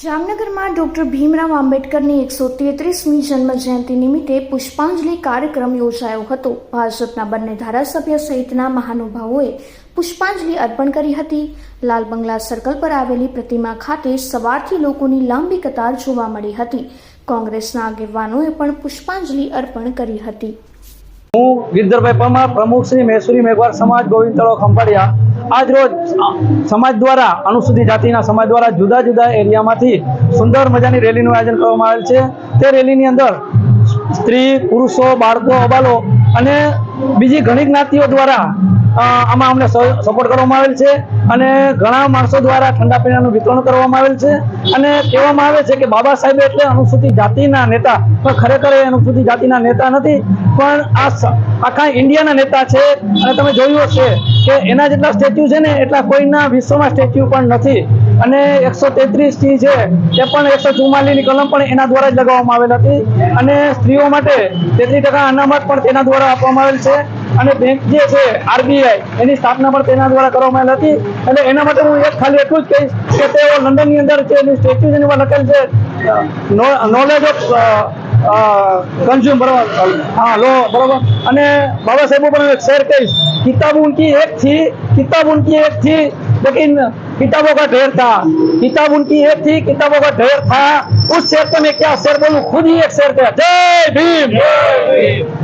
જામનગરમાં ડોક્ટર ભીમરાવ આંબેડકરની એકસો તેત્રીસમી જન્મ જયંતિ નિમિત્તે પુષ્પાંજલિ કાર્યક્રમ યોજાયો હતો. ભાજપના બંને ધારાસભ્ય સહિતના મહાનુભાવોએ પુષ્પાંજલિ અર્પણ કરી હતી. લાલ બંગલા સર્કલ પર આવેલી પ્રતિમા ખાતે સવારથી લોકોની લાંબી કતાર જોવા મળી હતી. કોંગ્રેસના આગેવાનોએ પણ પુષ્પાંજલિ અર્પણ કરી હતી. હું ગિરધરભાઈ પરમાર, પ્રમુખ શ્રી મહેસુરી મેઘવાર સમાજ ગોવિંદ તળાવ ખંભાળિયા. આજ રોજ સમાજ દ્વારા, અનુસૂચિત જાતિના સમાજ દ્વારા જુદા જુદા એરિયામાંથી સુંદર મજાની રેલીનું આયોજન કરવામાં આવેલ છે. તે રેલીની અંદર સ્ત્રી, પુરુષો, બાળકો, અબાલો અને બીજી ઘણી જ્ઞાતિઓ દ્વારા આમાં અમને સપોર્ટ કરવામાં આવેલ છે અને ઘણા માણસો દ્વારા ઠંડા પીણાનું વિતરણ કરવામાં આવેલ છે. અને કહેવામાં આવે છે કે બાબા સાહેબ એટલે અનુસૂચિત જાતિના નેતા, પણ ખરેખર એ અનુસૂચિત જાતિના નેતા નથી. પણ આ આખા ઇન્ડિયાના નેતા છે. અને તમે જોયું હશે કે એના જેટલા સ્ટેચ્યુ છે ને, એટલા કોઈના વિશ્વમાં સ્ટેચ્યુ પણ નથી. અને એકસો તેત્રીસથી છે તે પણ એકસો ચુમ્માલીસની કલમ પણ એના દ્વારા જ લગાવવામાં આવેલ હતી. અને સ્ત્રીઓ માટે તેત્રીસ ટકા અનામત પણ તેના દ્વારા આપવામાં આવેલ છે. અને બેંક જે છે આરબીઆઈ એની સ્થાપના પણ તેના દ્વારા કરવામાં આવેલ હતી એટલે એના માટે હું એક ખાલી એટલું જ કહીશ કે તેઓ લંડનની અંદર છે એની સ્ટેચ્યુ જેની ઉપર લખેલ છે નોલેજ ઓફ કન્ઝ્યુમ બરાબર હા લો બરાબર અને બાબા સાહેબ પણ એક શેર કહીશ किताब उनकी एक थी किताब उनकी एक थी लेकिन किताबों का ढेर था किताब उनकी एक थी किताबों का ढेर था उस शेर को मैं क्या शेर बोलूं खुद ही एक शेर था जय भीम